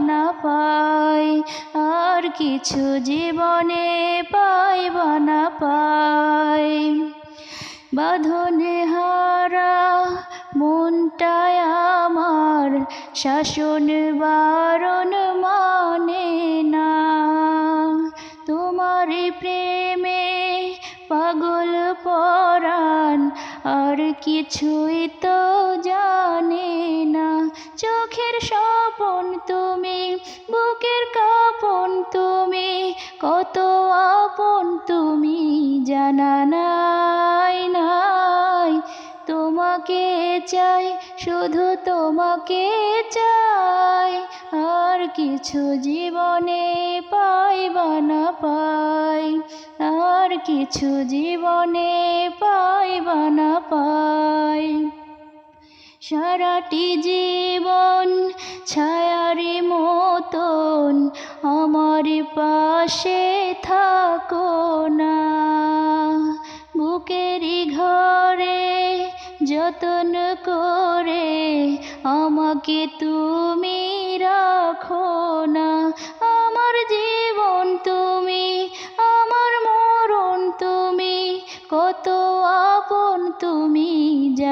না পাই, আর কিছু জীবনে পাই বা না পাই। বাঁধনে হারা মনটায় আমার, শাসন বারণ মানে না। তোমার প্রেমে পাগল পরাণ, আর কিছুই তো জানে না। চোখের স্বপন তুমি, বুকের কাপন তুমি, কত আপন তুমি জানা নাই নাই। তোমাকে চাই, শুধু তোমাকে চাই, আর কিছু জীবনে পাই বা না পাই, আর কিছু জীবনে পাই বা না পাই। সারাটি জীবন ছায়ারি মতন আমার পাশে থাকো না। বুকেরই ঘরে যতন করে আমাকে তুমি রাখো না। আমার জীবন তুমি, আমার মরণ তুমি, কত আপন তুমি জানা